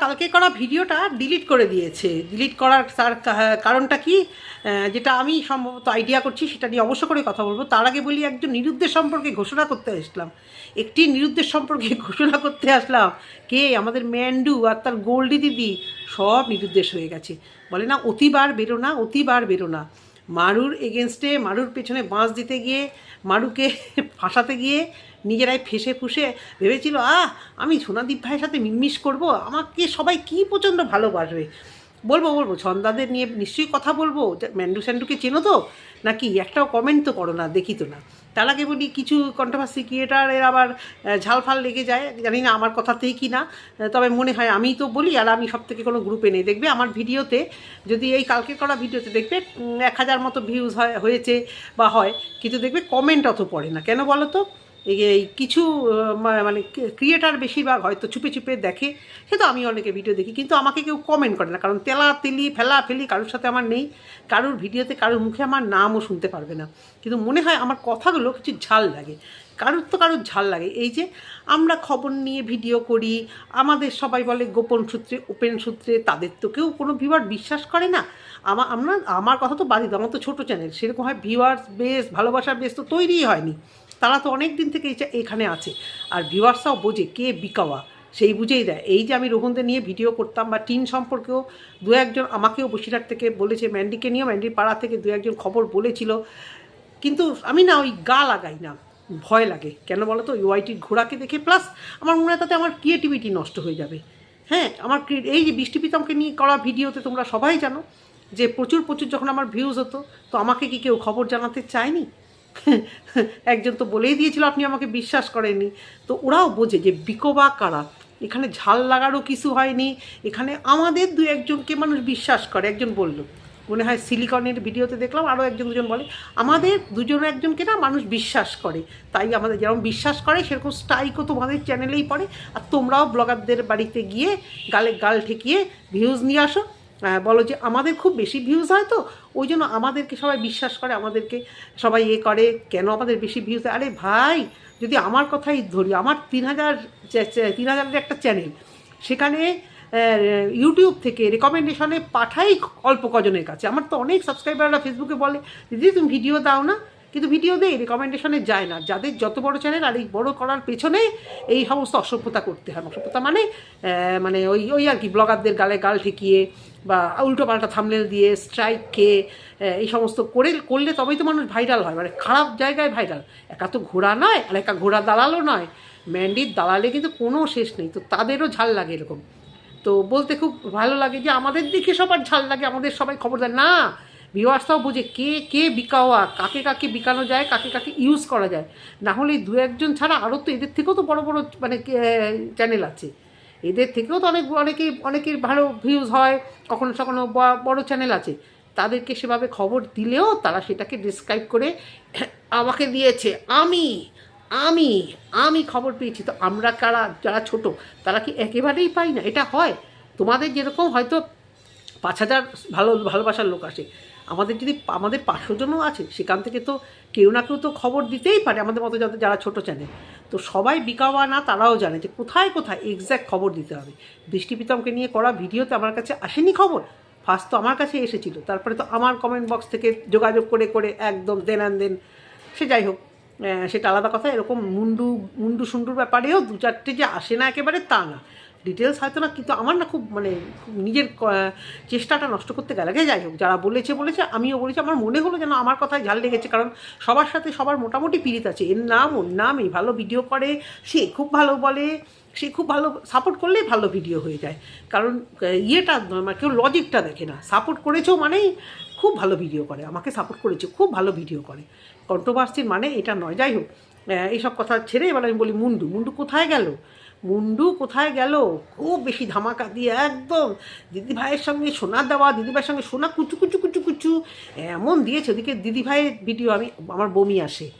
কালকে করা ভিডিওটা ডিলিট করে দিয়েছে। ডিলিট করার তার কারণটা কি? যেটা আমি সম্ভবত আইডিয়া করছি, সেটা নিয়ে অবশ্য করে কথা বলব। তার আগে বলি, একজন নিরুদ্দেশ সম্পর্কে ঘোষণা করতে আসলাম। একটি নিরুদ্দেশ সম্পর্কে ঘোষণা করতে আসলাম। কে? আমাদের ম্যান্ডু আর তার গোল্ডি দিদি। সব নিরুদ্দেশ হয়ে গেছে। বলে না, অতিবার বেরো না, অতিবার বেরো না। মারুর এগেনস্টে মারুর পেছনে বাঁশ দিতে গিয়ে, মারুকে ফাঁসাতে গিয়ে নিজেরাই ফেসে ফুসে ভেবেছিল, আহ, আমি সোনাদীপ ভাইয়ের সাথে মিটমিশ করব, আমাকে সবাই কি প্রচণ্ড ভালোবাসবে? বলব বলব, ছন্দাদের নিয়ে নিশ্চয়ই কথা বলব? ম্যান্ডু স্যান্ডুকে চেনো তো? নাকি একটাও কমেন্ট তো করো না, দেখি তো না। তার আগে বলি, কিছু কন্ট্রোভার্সি ক্রিয়েটারের আবার ঝালফাল লেগে যায়, জানি না আমার কথাতেই কি না তবে মনে হয় আমি তো বলি, আর আমি সব থেকে কোনো গ্রুপে নেই। দেখবে আমার ভিডিওতে, যদি এই কালকে করা ভিডিওতে দেখবে এক হাজার মতো ভিউজ হয়, হয়েছে বা হয়, কিন্তু দেখবে কমেন্ট অত পড়ে না। কেন বলো তো? এই কিছু মানে ক্রিয়েটার বেশিরভাগ হয়তো চুপে চুপে দেখে সে তো আমি অনেকে ভিডিও দেখি কিন্তু আমাকে কেউ কমেন্ট করে না কারণ তেলা তেলি ফেলা ফেলি কারোর সাথে আমার নেই কারোর ভিডিওতে কারোর মুখে আমার নামও শুনতে পারবে না। কিন্তু মনে হয় আমার কথাগুলো কিছু ঝাল লাগে কারোর তো কারোর ঝাল লাগে। এই যে আমরা খবর নিয়ে ভিডিও করি আমাদের সবাই বলে গোপন সূত্রে ওপেন সূত্রে তাদের তো কেউ কোনো ভিউয়ার বিশ্বাস করে না। আমার আমরা আমার কথা তো দাও, আমার তো ছোটো চ্যানেল সেরকম হয় ভিউয়ার্স বেস ভালোবাসার বেস তো তৈরিই হয়নি। তারা তো অনেক দিন থেকে এখানে আছে। আর ভিউয়ার্সরাও বোঝে কে বিকাওয়া। সেই বুঝেই দেয়। এই যে আমি রোহনদের নিয়ে ভিডিও করতাম বা টিন সম্পর্কেও দু একজন আমাকেও বসিরহাট থেকে বলেছে, ম্যান্ডিকে নিয়েও, ম্যান্ডির পাড়া থেকে দু একজন খবর বলেছিল। কিন্তু আমি না ওই গা লাগাই না, ভয় লাগে। কেন বলো তো ওয়াইটির ঘোড়াকে দেখে প্লাস আমার মনে হয় তাতে আমার ক্রিয়েটিভিটি নষ্ট হয়ে যাবে। হ্যাঁ আমার এই যে বৃষ্টি পিতামকে নিয়ে করা ভিডিওতে তোমরা সবাই জানো যে প্রচুর প্রচুর যখন আমার ভিউজ হতো, তো আমাকে কি কেউ খবর জানাতে চায়নি? একজন তো বলেই দিয়েছিল, আপনি আমাকে বিশ্বাস করেননি। তো ওরাও বোঝে যে বিকোবা কারা? এখানে ঝাল লাগারও কিছু হয়নি। এখানে আমাদের দু একজনকে মানুষ বিশ্বাস করে। একজন বলল, মনে হয় সিলিকনের ভিডিওতে দেখলাম, আরও একজন দুজন বলে, আমাদের দুজন একজনকে না মানুষ বিশ্বাস করে। তাই আমাদের যেরকম বিশ্বাস করে, সেরকম স্ট্রাইকও তোমাদের চ্যানেলেই পড়ে। আর তোমরাও ব্লগারদের বাড়িতে গিয়ে গালে গাল ঠেকিয়ে ভিউজ নিয়ে আসো। বলো যে আমাদের খুব বেশি ভিউজ হয় তো? ওই জন্য আমাদেরকে সবাই বিশ্বাস করে, আমাদেরকে সবাই এ করে, কেন আমাদের বেশি ভিউজ হয়? আরে ভাই, যদি আমার কথাই ধরি, আমার তিন হাজার তিন হাজারের একটা চ্যানেল সেখানে ইউটিউব থেকে রেকমেন্ডেশনে পাঠাই অল্প কজনের কাছে। আমার তো অনেক সাবস্ক্রাইবাররা ফেসবুকে বলে, দিদি, তুমি ভিডিও দাও না? কিন্তু ভিডিও দেই রেকমেন্ডেশনে যায় না। যাদের যত বড় চ্যানেল আর এই বড় করার পেছনে এই সমস্ত অসভ্যতা করতে হয়। অসভ্যতা মানে মানে ওই ওই আর কি ব্লগারদের গালে গাল ঠেকিয়ে বা উল্টো পাল্টা থামলেল দিয়ে স্ট্রাইক খেয়ে এই সমস্ত করে, করলে তবেই তো মানুষ ভাইরাল হয়। মানে খারাপ জায়গায় ভাইরাল একা তো ঘোড়া নয়, আর একা ঘোড়া দালালও নয়। ম্যান্ডির দালালে কিন্তু কোনো শেষ নেই। তো তাদেরও ঝাল লাগে এরকম। তো বলতে খুব ভালো লাগে যে আমাদের দিকে সবার ঝাল লাগে, আমাদের সবাই খবর দেয়, না ভিওয়ার্সটাও বোঝে কে কে বিকাওয়া, কাকে কাকে বিকানো যায়, কাকে কাকে ইউজ করা যায়। না হলে দু একজন ছাড়া আরও তো এদের থেকেও তো বড় বড় মানে চ্যানেল আছে। এদের থেকেও তো অনেক, অনেকেই, অনেকের ভালো ভিউজ হয়, কখনো কখনো বড় চ্যানেল আছে। তাদেরকে সেভাবে খবর দিলেও তারা সেটাকে ডিসক্রাইব করে আমাকে দিয়েছে, আমি আমি আমি খবর পেয়েছি। তো আমরা কারা, যারা ছোট, তারা কি একেবারেই পাই না? এটা হয়। তোমাদের যেরকম হয়তো পাঁচ হাজার ভালো, ভালোবাসার লোক আসে। আমাদের যদি, আমাদের পাঁচশো জনও আছে, সেখান থেকে তো কেউ না কেউ তো খবর দিতেই পারে আমাদের মতো যাদের, যারা ছোট চ্যানেল তো সবাই বিকাওয়া না, তারাও জানে যে কোথায় কোথায় এক্স্যাক্ট খবর দিতে হবে। বৃষ্টি পিতমকে নিয়ে করা ভিডিওতে আমার কাছে আসেনি খবর। ফার্স্ট তো আমার কাছে এসেছিল, তারপরে তো আমার কমেন্ট বক্স থেকে যোগাযোগ করে করে একদম দেন আন দেন। সে যাই হোক সেটা আলাদা কথা, এরকম মুন্ডু মুন্ডু সুন্ডুর ব্যাপারেও দু চারটে যে আসে না একেবারে তা না। ডিটেলস হয়তো না, কিন্তু আমার না খুব মানে নিজের চেষ্টাটা নষ্ট করতে গেলে। যাই হোক, যারা বলেছে বলেছে, আমিও বলেছি, আমার মনে হলো যেন আমার কথায় ঝাল লেগেছে, কারণ সবার সাথে সবার মোটামুটি পিরিত আছে। এর নাম, ওর নাম, এই ভালো ভিডিও করে, সে খুব ভালো বলে, সে খুব ভালো সাপোর্ট করলেই ভালো ভিডিও হয়ে যায়। কারণ ইয়েটা মানে কেউ লজিকটা দেখে না। সাপোর্ট করেছেও মানেই খুব ভালো ভিডিও করে। আমাকে সাপোর্ট করেছে, খুব ভালো ভিডিও করে। কন্ট্রোভার্সির মানে এটা নয়। যাই হোক এইসব কথা ছেড়ে এবার আমি বলি মুন্ডু। মুন্ডু কোথায় গেল? মুন্ডু কোথায় গেল? খুব বেশি ধামাকা দিয়ে একদম দিদি ভাইয়ের সঙ্গে সোনা দেওয়া দিদি ভাইয়ের সঙ্গে সোনা কুচু কুচু কুচু কুচু, এমন দিয়েছে। ওদিকে দিদি ভাইয়ের ভিডিও আমি, আমার বমি আসে।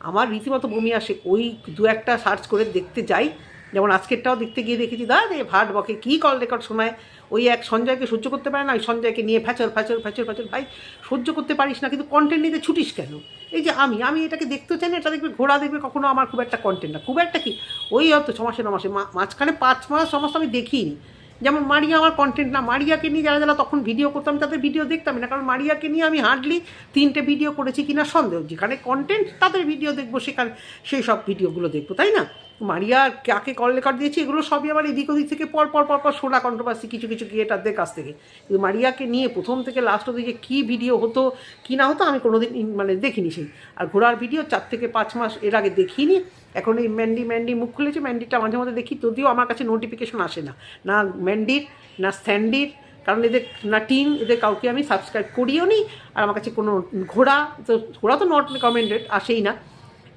আমার রীতিমতো বমি আসে। ওই দু একটা সার্চ করে দেখতে যাই। যেমন আজকেরটাও দেখতে গিয়ে দেখেছি, দাদা ভাট বকে, কী কল রেকর্ড শোনায়? ওই এক সঞ্জয়কে সহ্য করতে পারে না, ওই সঞ্জয়কে নিয়ে ফ্যাচর ফ্যাচর ফ্যাচর ফ্যাচর, ভাই সহ্য করতে পারিস না, কিন্তু কন্টেন্ট নিতে ছুটিস কেন? এই যে আমি আমি এটাকে দেখতে চাই না, এটা দেখবে, ঘোড়া দেখবে, কখনো আমার খুব একটা কন্টেন্ট না। খুব একটা কি? ওই হয়তো ছ মাসে, ন মাসে মাঝখানে পাঁচ মাস সমস্ত আমি দেখিনি। যেমন মারিয়া আমার কন্টেন্ট না, মারিয়াকে নিয়ে যারা যারা তখন ভিডিও করতাম তাদের ভিডিও দেখতাম না, কারণ মারিয়াকে নিয়ে আমি হার্ডলি তিনটে ভিডিও করেছি কিনা সন্দেহ। যেখানে কন্টেন্ট তাদের ভিডিও দেখব, সেখানে, সেই সব ভিডিওগুলো দেখব, তাই না? মারিয়া কাকে কল রেকর্ড দিয়েছি, এগুলো সবই আবার এদিক ওদিক থেকে পর পর পর পর শোনা কন্ট্রোভার্সি কিছু কিছু ক্রিয়েটারদের কাছ থেকে। কিন্তু মারিয়াকে নিয়ে প্রথম থেকে লাস্ট অব্দি যে কী ভিডিও হতো, কী না হতো, আমি কোনোদিন মানে দেখিনি সেই। আর ঘোড়ার ভিডিও চার থেকে পাঁচ মাস এর আগে দেখিনি। এখন এই ম্যান্ডি ম্যান্ডি মুখ খুলেছে ম্যান্ডিটা মাঝে মাঝে দেখি যদিও আমার কাছে নোটিফিকেশন আসে না। না ম্যান্ডির না স্যান্ডির কারণ এদের, না টিম এদের কাউকে আমি সাবস্ক্রাইব করিও নি। আর আমার কাছে কোনো ঘোড়া, তো ঘোড়া তো নট রিকমেন্ডেড আসেই না।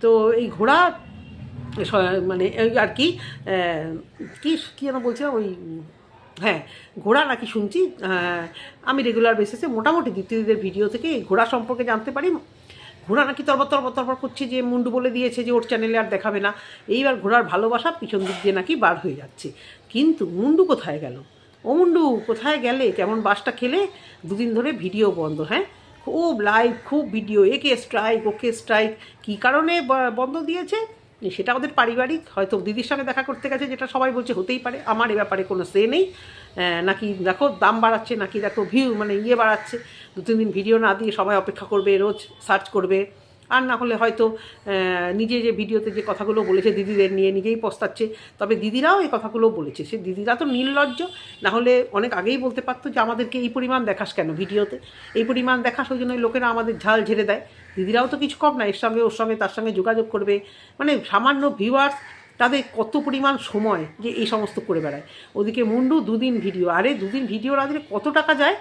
তো এই ঘোড়া মানে এই আর কি কি, কী যেন বলছিলাম ওই হ্যাঁ ঘোড়া নাকি শুনছি আমি রেগুলার বেসিসে মোটামুটি দ্বিতীয়দের ভিডিও থেকে এই ঘোড়া সম্পর্কে জানতে পারি। ঘোড়া নাকি তরবর তরবর তরবর করছে যে মুন্ডু বলে দিয়েছে যে ওর চ্যানেলে আর দেখাবে না। এইবার ঘোড়ার ভালোবাসা পিছন দিক দিয়ে নাকি বার হয়ে যাচ্ছে। কিন্তু মুন্ডু কোথায় গেল? ও মুন্ডু কোথায় গেলে? কেমন বাসটা খেলে? দুদিন ধরে ভিডিও বন্ধ হ্যাঁ? খুব লাইভ খুব ভিডিও একে স্ট্রাইক ওকে স্ট্রাইক কী কারণে বন্ধ দিয়েছে? সেটা ওদের পারিবারিক, হয়তো দিদির সঙ্গে দেখা করতে গেছে, যেটা সবাই বলছে হতেই পারে, আমার এ ব্যাপারে কোনো সে নেই। নাকি দেখো দাম বাড়াচ্ছে, নাকি দেখো ভিউ মানে ইয়ে বাড়াচ্ছে দু তিন দিন ভিডিও না দিয়ে সবাই অপেক্ষা করবে, রোজ সার্চ করবে। আর না হলে হয়তো নিজে যে ভিডিওতে যে কথাগুলো বলেছে দিদিদের নিয়ে নিজেই পস্তাচ্ছে। তবে দিদিরাও এই কথাগুলো বলেছে। সে দিদিরা তো নির্লজ্জ। না হলে অনেক আগেই বলতে পারতো যে, আমাদেরকে এই পরিমাণ দেখাস কেন ভিডিওতে? এই পরিমাণ দেখাস, ওই জন্য লোকেরা আমাদের ঝাল ঝেড়ে দেয়। দিদিরাও তো কিছু কম না, এর সঙ্গে, ওর সঙ্গে, তার সঙ্গে যোগাযোগ করবে। মানে সামান্য ভিউয়ার্স তাদের কত পরিমাণ সময় যে এই সমস্ত করে বেড়ায়। ওদিকে মুন্ডু, দুদিন ভিডিও। আরে, দুদিন ভিডিও আদরে কত টাকা যায়?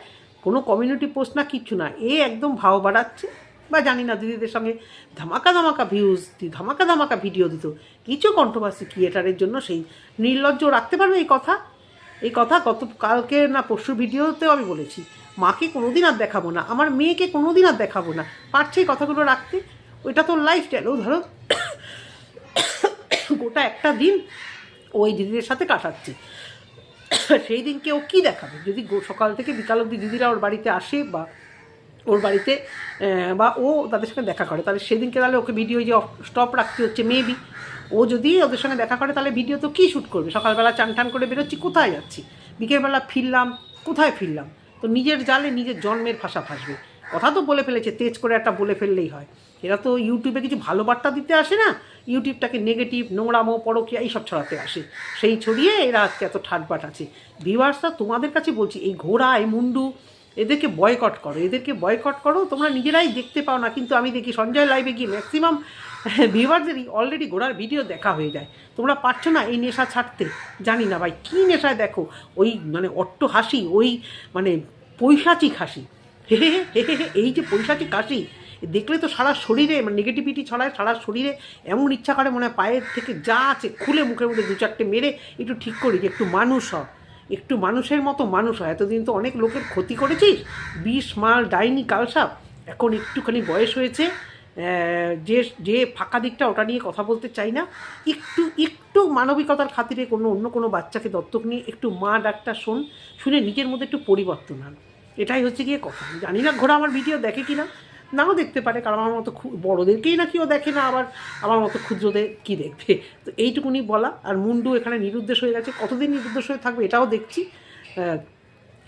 কোনো কমিউনিটি পোস্ট না, কিচ্ছু না। এ একদম ভাও বাড়াচ্ছে। বা জানি না, দিদিদের সঙ্গে ধামাকা ধামাকা ভিউজ ধামাকা ধামাকা ভিডিও দিত। কিছু কন্ট্রোভার্সি ক্রিয়েটারের জন্য সেই নির্লজ্জ রাখতে পারবে এই কথা? এই কথা গত, কালকে না পরশু ভিডিওতেও আমি বলেছি। মাকে কোনোদিন আর দেখাবো না, আমার মেয়েকে কোনোদিন আর দেখাবো না। পারছে এই কথাগুলো রাখতে? ওইটা তো লাইফস্টাইল ও ধরো, গোটা একটা দিন ওই দিদিদের সাথে কাটাচ্ছে। সেই দিনকে ও কী দেখাবে? যদি সকাল থেকে বিকাল অবধি দিদিরা ওর বাড়িতে আসে বা ওর বাড়িতে বা ও তাদের সঙ্গে দেখা করে। তাহলে সেদিনকে তাহলে ওকে ভিডিও যে স্টপ রাখতে হচ্ছে মেবি ও যদি ওদের সঙ্গে দেখা করে, তাহলে ভিডিও তো কী শ্যুট করবে? সকালবেলা চান টান করে বেরোচ্ছি, কোথায় যাচ্ছি? বিকেলবেলা ফিরলাম, কোথায় ফিরলাম? তো নিজের জালে নিজের জন্মের ভাষা ফাঁসবে কথা তো বলে ফেলেছে, তেজ করে একটা বলে ফেললেই হয়। এরা তো ইউটিউবে কিছু ভালো বার্তা দিতে আসে না? ইউটিউবটাকে নেগেটিভ নোংরামো, পরকিয়া, এইসব ছড়াতে আসে। সেই ছড়িয়ে এরা আজকে এত ঠাটবাট আছে। ভিউয়ার্সরা তোমাদের কাছে বলছি, এই ঘোড়া, এই মুন্ডু এদেরকে বয়কট করো, এদেরকে বয়কট করো, তোমরা নিজেরাই দেখতে পাও না, কিন্তু আমি দেখি সঞ্জয় লাইভে গিয়ে ম্যাক্সিমাম ভিউয়ারদেরই অলরেডি ঘোড়ার ভিডিও দেখা হয়ে যায়। তোমরা পারছ না এই নেশা ছাড়তে? জানি না ভাই, কী নেশায় দেখো? ওই মানে অট্ট হাসি, ওই মানে পৈশাচিক হাসি। হে হে হে এই যে পৈশাচিক হাসি, দেখলে তো সারা শরীরে মানে নেগেটিভিটি ছড়ায়, সারা শরীরে এমন ইচ্ছা করে মনে হয় পায়ের থেকে যা আছে খুলে মুখের মধ্যে দু চারটে মেরে একটু ঠিক করি যে একটু মানুষ হ একটু মানুষের মতো মানুষ হয়। এতদিন তো অনেক লোকের ক্ষতি করেছিস। বিষ, মাল, ডাইনি কালসাপ এখন একটুখানি বয়স হয়েছে। যে যে ফাঁকা দিকটা ওটা নিয়ে কথা বলতে চাই না। একটু একটু মানবিকতার খাতিরে কোনো, অন্য কোনো বাচ্চাকে দত্তক নিয়ে একটু মা ডাক্তার শোন। শুনে নিজের মধ্যে একটু পরিবর্তন আন। এটাই হচ্ছে গিয়ে কথা। জানি না, ঘোড়া আমার ভিডিও দেখে কি না নাও দেখতে পারে, কারণ আমার মতো বড়োদেরকেই না কেউ দেখে না, আবার আমার মতো ক্ষুদ্রদের কি দেখবে? তো এইটুকুনি বলা, আর মুন্ডু এখানে নিরুদ্দেশ হয়ে গেছে। কতদিন নিরুদ্দেশ হয়ে থাকবে এটাও দেখছি।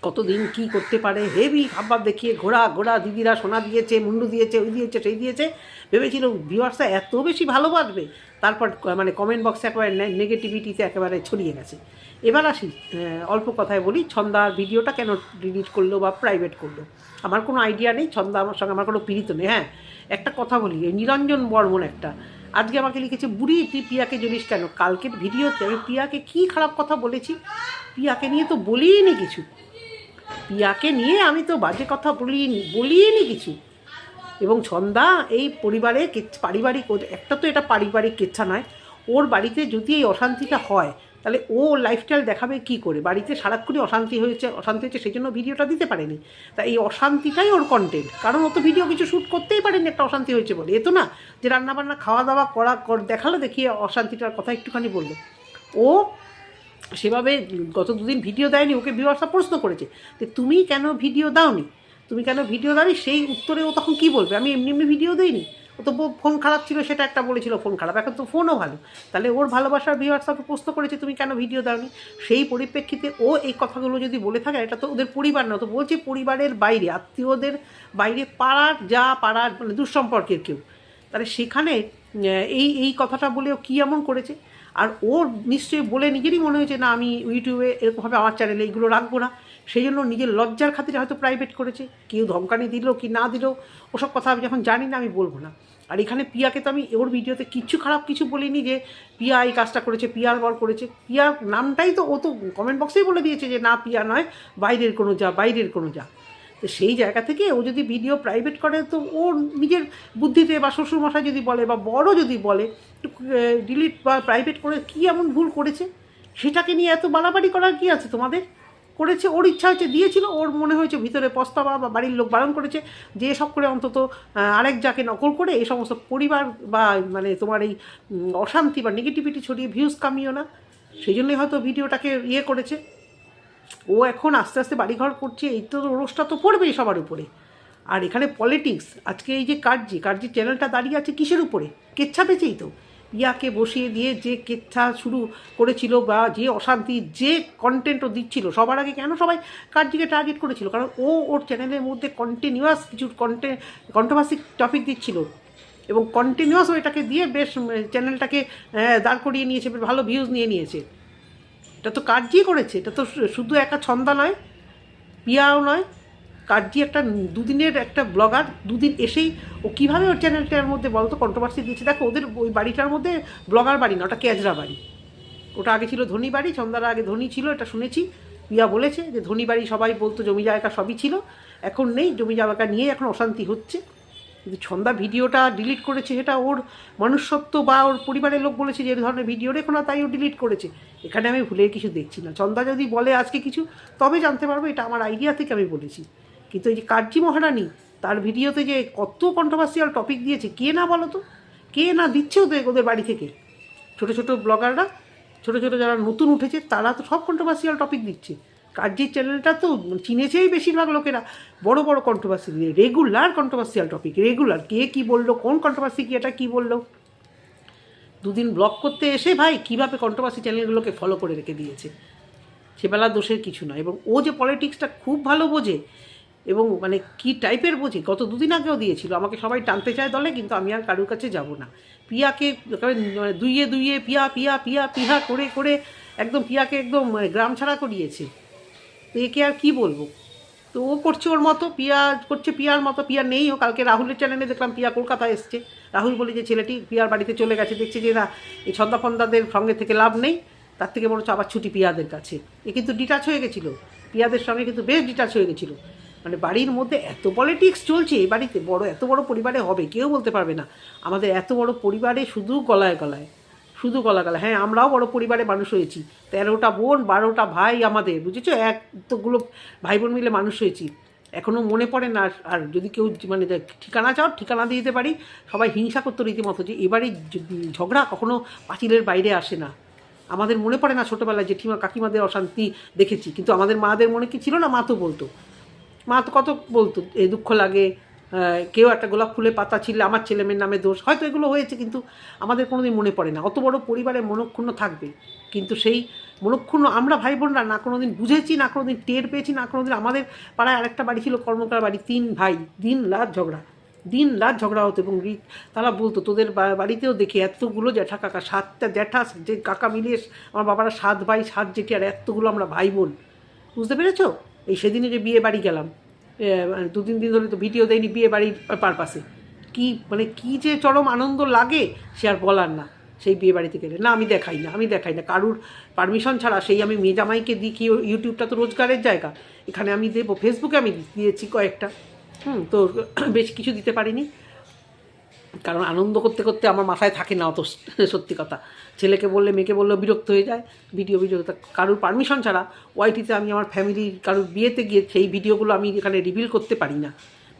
কতদিন কি করতে পারে? হেভি হাবভাব দেখিয়ে ঘোড়া ঘোড়া দিদিরা সোনা দিয়েছে, মুন্ডু দিয়েছে, ওই দিয়েছে, সেই দিয়েছে। ভেবেছিল ভিউয়ার্সরা এত বেশি ভালোবাসবে, তারপর মানে কমেন্ট বক্সে একেবারে নেগেটিভিটিতে একেবারে ছড়িয়ে গেছে। এবার আসি অল্প কথায় বলি ছন্দার ভিডিওটা কেন ডিলিট করল বা প্রাইভেট করল? আমার কোনো আইডিয়া নেই, ছন্দা আমার সঙ্গে আমার কোনো পীড়িত নেই হ্যাঁ? একটা কথা বলি, এই নিরঞ্জন বর্মন একটা, আজকে আমাকে লিখেছে, বুড়ি, তুই পিয়াকে জড়িস কেন? কালকের ভিডিওতে আমি পিয়াকে কী খারাপ কথা বলেছি? পিয়াকে নিয়ে তো বলিনি কিছু। পিয়াকে নিয়ে আমি তো বাজে কথা বলিনি বলিনি কিছু। এবং ছন্দা এই পরিবারে পারিবারিক একটা তো এটা পারিবারিক কেচ্ছা নয়, ওর বাড়িতে যদি এই অশান্তিটা হয় তাহলে ও লাইফস্টাইল দেখাবে কি করে? বাড়িতে সারাক্ষণই অশান্তি হয়েছে অশান্তি হয়েছে, সেই জন্য ভিডিওটা দিতে পারেনি। তা এই অশান্তিটাই ওর কন্টেন্ট কারণ ও তো ভিডিও কিছু শ্যুট করতেই পারেনি, একটা অশান্তি হয়েছে বলে। এ তো না, যে রান্নাবান্না খাওয়া দাওয়া করা, দেখাল দেখিয়ে অশান্তিটার কথা একটুখানি বলল। ও সেভাবে গত দুদিন ভিডিও দেয়নি, ওকে ভিউয়ার্সরা প্রশ্ন করেছে যে, তুমি কেন ভিডিও দাওনি? তুমি কেন ভিডিও দাওনি? সেই উত্তরে ও তখন কি বলবে? আমি এমনি এমনি ভিডিও দিইনি। তো ফোন খারাপ ছিল, সেটা একটা বলেছিল ফোন খারাপ। এখন তো ফোনও ভালো। তাহলে ওর ভালোবাসার ভিউয়ার্সকে প্রশ্ন করেছে, তুমি কেন ভিডিও দাওনি? সেই পরিপ্রেক্ষিতে ও এই কথাগুলো যদি বলে থাকে, এটা তো ওদের পরিবার না তো বলছে পরিবারের বাইরে, আত্মীয়দের বাইরে পাড়ার যা পাড়ার মানে দুঃসম্পর্কের কেউ। তাহলে সেখানে এই এই কথাটা বলেও কী এমন করেছে? আর ওর নিশ্চয়ই বলে নিজেরই মনে হয়েছে, না, আমি ইউটিউবে এরকমভাবে আমার চ্যানেলে এইগুলো রাখব না। সেই জন্য নিজের লজ্জার খাতিরে হয়তো প্রাইভেট করেছে। কেউ ধমকানি দিল, কি না দিল, ওসব কথা আমি যখন জানি না, আমি বলব না। আর এখানে পিয়াকে তো আমি ওর ভিডিওতে কিচ্ছু খারাপ কিছু বলিনি যে, পিয়া এই কাজটা করেছে, পিয়ার বর করেছে। পিয়ার নামটাই তো ও তো কমেন্ট বক্সেই বলে দিয়েছে যে, না, পিয়া নয়, বাইরের কোনো যা, বাইরের কোনো যা। তো সেই জায়গা থেকে ও যদি ভিডিও প্রাইভেট করে, তো ও নিজের বুদ্ধিতে বা শ্বশুরমশাই যদি বলে বা বড় যদি বলে ডিলিট বা প্রাইভেট করে কী এমন ভুল করেছে? সেটাকে নিয়ে এত বাড়াবাড়ি করার কি আছে তোমাদের? করেছে, ওর ইচ্ছা হয়েছে, দিয়েছিল, ওর মনে হয়েছে ভিতরে পস্তাবা বা বাড়ির লোক বারণ করেছে, যে সব করে অন্তত আরেক যাকে নকল করে এই সমস্ত পরিবার বা মানে তোমার এই অশান্তি বা নেগেটিভিটি ছড়িয়ে ভিউজ কামিও না। সেই জন্যই হয়তো ভিডিওটাকে ইয়ে করেছে। ও এখন আস্তে আস্তে বাড়িঘর করছে, এই তো রোষটা তো পড়বেই সবার উপরে। আর এখানে পলিটিক্স আজকে এই যে কার্জি কার্জি চ্যানেলটা দাঁড়িয়ে আছে কিসের উপরে? কেচ্ছা বেচেই তো। ইয়াকে বসিয়ে দিয়ে যে কেচ্ছা শুরু করেছিল বা যে অশান্তি, যে কন্টেন্ট ও দিচ্ছিল, সবার আগে কেন সবাই কার্জিকে টার্গেট করেছিল? কারণ ও ওর চ্যানেলের মধ্যে কন্টিনিউয়াস কিছু কন্টেন্ট কন্ট্রোভার্সি টপিক দিচ্ছিল। এবং কন্টিনিউয়াস ওইটাকে দিয়ে বেশ চ্যানেলটাকে দাঁড় করিয়ে নিয়েছে, বেশ ভালো ভিউজ নিয়ে নিয়েছে। এটা তো কার্যই করেছে, এটা তো শুধু একা ছন্দা নয়, পিয়াও নয় কার্জি একটা দুদিনের একটা ব্লগার দুদিন এসেই ও কীভাবে ওর চ্যানেলটার মধ্যে বলতো কন্ট্রোভার্সি দিয়েছে? দেখো, ওদের ওই বাড়িটার মধ্যে ব্লগার বাড়ি না, ওটা ক্যাজরা বাড়ি। ওটা আগে ছিল ধনী বাড়ি ছন্দার আগে ধনী ছিল, এটা শুনেছি। পিয়া বলেছে যে ধনী বাড়ি সবাই বলতো জমি জায়গা সবই ছিল। এখন নেই, জমি জায়গা নিয়ে এখন অশান্তি হচ্ছে। কিন্তু ছন্দা ভিডিওটা ডিলিট করেছে সেটা ওর মনুষ্যত্ব বা ওর পরিবারের লোক বলেছে যে ধরনের ভিডিও রেখো না, তাই ও ডিলিট করেছে। এখানে আমি ভুলে কিছু দেখছি না। ছন্দা যদি বলে আজকে কিছু, তবে জানতে পারব এটা আমার আইডিয়া থেকে আমি বলেছি। কিন্তু এই যে কার্জি মহারানী, তার ভিডিওতে যে কত কন্ট্রোভার্সিয়াল টপিক দিয়েছে, কে না বলো তো? কে না দিচ্ছে ওদের ওদের বাড়ি থেকে? ছোটো ছোটো ব্লগাররা ছোটো ছোটো যারা নতুন উঠেছে, তারা তো সব কন্ট্রোভার্সিয়াল টপিক দিচ্ছে। কার্যের চ্যানেলটা তো চিনেছেই বেশিরভাগ লোকেরা। বড় বড় controversy regular controversial topic regular কে কি বলল, কোন কন্ট্রোভার্সি কি এটা কী বলল? দুদিন ব্লগ করতে এসে ভাই কীভাবে কন্ট্রোভার্সি চ্যানেলগুলোকে ফলো করে রেখে দিয়েছে? সেবেলা দোষের কিছু নয় এবং ও যে পলিটিক্সটা খুব ভালো বোঝে এবং মানে কি টাইপের বোঝে? গত দুদিন আগেও দিয়েছিল। আমাকে সবাই টানতে চায় দলে, কিন্তু আমি আর কারুর কাছে যাব না। পিয়াকে মানে দুইয়ে দুইয়ে পিয়া পিয়া পিয়া পিহা করে করে একদম পিয়াকে একদম মানে গ্রাম ছাড়া করিয়েছে। তো একে আর কি বলব? তো ও করছে ওর মতো, পিয়া করছে পিয়ার মতো, পিয়া নেই। ও কালকে রাহুলের চ্যানেলে দেখলাম পিয়া কলকাতায় এসছে। রাহুল বলে যে, ছেলেটি পিয়ার বাড়িতে চলে গেছে। দেখছে যে, না, এই ছন্দা ফন্দাদের সঙ্গে থেকে লাভ নেই। তার থেকে বরঞ্চ আবার ছুটি পিয়াদের কাছে। এ কিন্তু ডিটাচ হয়ে গেছিল। পিয়াদের সঙ্গে কিন্তু বেশ ডিটাচ হয়ে গেছিল। মানে বাড়ির মধ্যে এত পলিটিক্স চলছে, এই বাড়িতে বড়, এত বড় পরিবারে হবে, কেউ বলতে পারবে না। আমাদের এত বড় পরিবারে শুধু গলায় গলায়, শুধু গলা গলা হ্যাঁ আমরাও বড় পরিবারে মানুষ হয়েছি। তেরোটা বোন, বারোটা ভাই আমাদের, বুঝেছ? এক তোগুলো ভাই বোন মিলে মানুষ হয়েছি। এখনও মনে পড়ে না, আর- আর যদি কেউ মানে ঠিকানা চাও, ঠিকানা দিয়ে দিতে পারি। সবাই হিংসা করতো রীতিমতো যে, এবারে ঝগড়া কখনো পাঁচিলের বাইরে আসে না। আমাদের মনে পড়ে না ছোটোবেলায় জেঠিমা কাকিমাদের অশান্তি দেখেছি, কিন্তু আমাদের মাদের মনে কি ছিল না? মা তো বলতো। মা তো কত বলতো, এ দুঃখ লাগে কেউ একটা গোলাপ ফুলের পাতা ছিল আমার ছেলে মেয়ের নামে দোষ। হয়তো এগুলো হয়েছে, কিন্তু আমাদের কোনোদিন মনে পড়ে না। অত বড় পরিবারে মনক্ষুণ্ণ থাকবে, কিন্তু সেই মনক্ষুণ্ণ আমরা ভাই বোনরা না কোনোদিন বুঝেছি, না কোনোদিন টের পেয়েছি, না কোনোদিন আমাদের পাড়ায় আরেকটা বাড়ি ছিল, কর্মকার বাড়ি, তিন ভাই দিন রাত ঝগড়া। দিন রাত ঝগড়া হতো এবং তারা বলতো, তোদের বাড়িতেও দেখি এতগুলো জ্যাঠা কাকা, সাতটা জ্যাঠা, যে কাকা মিলিয়ে আমার বাবারা সাত ভাই, সাত জেঠি, আর এতগুলো আমরা ভাই বোন বুঝতে পেরেছ? এই সেদিনই যে বিয়ে বাড়ি গেলাম। মানে দু, তিন দিন ধরে তো ভিডিও দেয়নি বিয়ে বাড়ির পারপাসে কি মানে কি যে চরম আনন্দ লাগে, সে আর বলার না, সেই বিয়ে বাড়িতে গেলে। না, আমি দেখাই না, আমি দেখাই না। কারুর পারমিশন ছাড়া সেই আমি মেয়ে জামাইকে দিই, কি ইউটিউবটা তো রোজগারের জায়গা। এখানে আমি দেবো ফেসবুকে আমি দিয়েছি কয়েকটা। হুম, তো বেশ কিছু দিতে পারিনি। কারণ আনন্দ করতে করতে আমার মাথায় থাকে না অত, সত্যি কথা। ছেলেকে বললে, মেয়েকে বললেও বিরক্ত হয়ে যায়, ভিডিও ভিডিও। কারুর পারমিশন ছাড়া ওয়াইটিতে আমি আমার ফ্যামিলির কারুর বিয়েতে গিয়ে সেই ভিডিওগুলো আমি এখানে রিভিল করতে পারি না।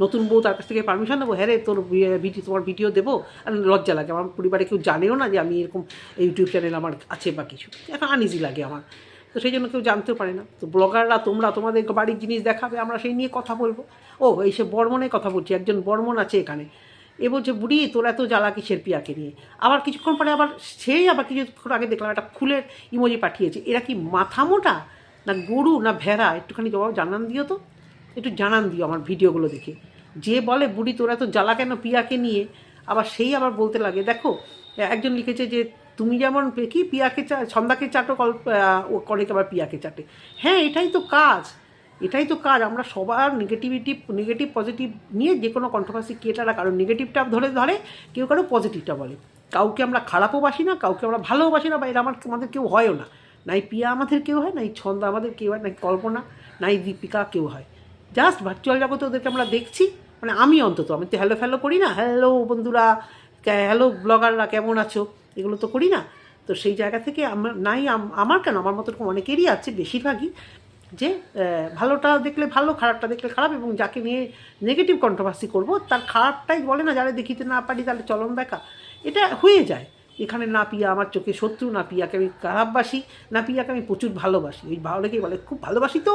নতুন বউ তার কাছ থেকে পারমিশন নেব হ্যাঁ তোর ভিডিও তোমার ভিডিও দেবো, আর লজ্জা লাগে। আমার পরিবারে কেউ জানেও না যে আমি এরকম ইউটিউব চ্যানেল আমার আছে বা কিছু। এখন আনইজি লাগে আমার। তো সেই জন্য কেউ জানতেও পারে না। তো ব্লগাররা তোমরা তোমাদের বাড়ির জিনিস দেখাবে, আমরা সেই নিয়ে কথা বলব। ও, এই সে বর্মনের কথা বলছি, একজন বর্মন আছে এখানে। এ বলছে, বুড়ি, তোর এত জ্বালা কিসের পিয়াকে নিয়ে? আবার কিছুক্ষণ পরে আবার সেই আবার কিছুক্ষণ আগে দেখলাম একটা ফুলের ইমোজি পাঠিয়েছে। এরা কি মাথা মোটা না গরু না ভেড়া? একটুখানি জবাব জানান দিও তো। একটু জানান দিও আমার ভিডিওগুলো দেখে। যে বলে, বুড়ি, তোরা তো জ্বালা কেন পিয়াকে নিয়ে? আবার সেই আবার বলতে লাগে, দেখো, একজন লিখেছে যে, তুমি যেমন কি পিয়াকে চা, ছন্দাকে চাটো, কল ও করে আবার পিয়াকে চাটে। হ্যাঁ এটাই তো কাজ। এটাই তো কাজ, আমরা সবার নেগেটিভিটি নেগেটিভ পজিটিভ নিয়ে যে কোনো কন্ট্রোভার্সি ক্রিয়েটাররা কারণ নেগেটিভটা ধরে ধরে, কেউ কারও পজিটিভটা বলে। কাউকে আমরা খারাপও বাসি না, কাউকে আমরা ভালোও বাসি না, বা এরা আমার, আমাদের কেউ হয়ও না। নাই পিয়া আমাদের কেউ হয়, নাই ছন্দ আমাদের কেউ হয়, নাই কল্পনা, নাই দীপিকা কেউ হয়। জাস্ট ভার্চুয়াল জগতে ওদেরকে আমরা দেখছি মানে আমি অন্তত, আমি তো হ্যালো ফ্যালো করি না হ্যালো বন্ধুরা হ্যালো ব্লগাররা কেমন আছো? এগুলো তো করি না। তো সেই জায়গা থেকে আমার নাই আম- আমার কেন? আমার মতো অনেকেরই আছে বেশিরভাগই যে ভালোটা দেখলে ভালো, খারাপটা দেখলে খারাপ এবং যাকে নিয়ে নেগেটিভ কন্ট্রোভার্সি করব, তার খারাপটাই বলে না, যারা দেখিতে না পারি তাহলে চলন দেখা। এটা হয়ে যায়। এখানে না পিয়া আমার চোখে শত্রু, না পিয়াকে আমি খারাপবাসি, না পিয়াকে আমি প্রচুর ভালোবাসি। ওই ভালো লেগেই বলে, খুব ভালোবাসি তো,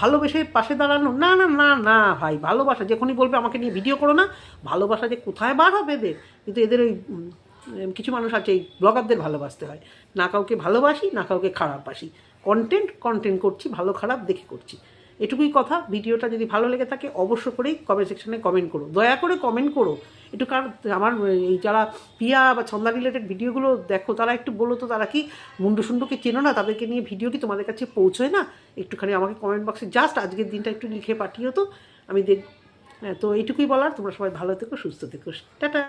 ভালোবেসে পাশে দাঁড়ানো। না না না না, ভাই, ভালোবাসা, যখনই বলবে আমাকে নিয়ে ভিডিও করো না, ভালোবাসা যে কোথায় বার হবে এদের? কিন্তু এদের ওই কিছু মানুষ আছে, এই ব্লগারদের ভালোবাসতে হয়। না কাউকে ভালোবাসি, না কাউকে খারাপবাসি। কন্টেন্ট কন্টেন্ট করছি ভালো খারাপ দেখে করছি। এটুকুই কথা ভিডিওটা যদি ভালো লেগে থাকে অবশ্য করেই কমেন্ট সেকশনে কমেন্ট করো। দয়া করে কমেন্ট করো। একটু কার আমার এই যারা পিয়া বা ছন্দা রিলেটেড ভিডিওগুলো দেখো তারা একটু বলো তো তারা কি মুন্ডু সুন্ডুকে চেনো না? তাদেরকে নিয়ে ভিডিও কি তোমাদের কাছে পৌঁছয় না? একটুখানি আমাকে কমেন্ট বক্সে জাস্ট আজকের দিনটা একটু লিখে পাঠিও তো। আমি দেখ হ্যাঁ, তো এইটুকুই বলার। তোমরা সবাই ভালো থেকো সুস্থ থেকো। টাটা!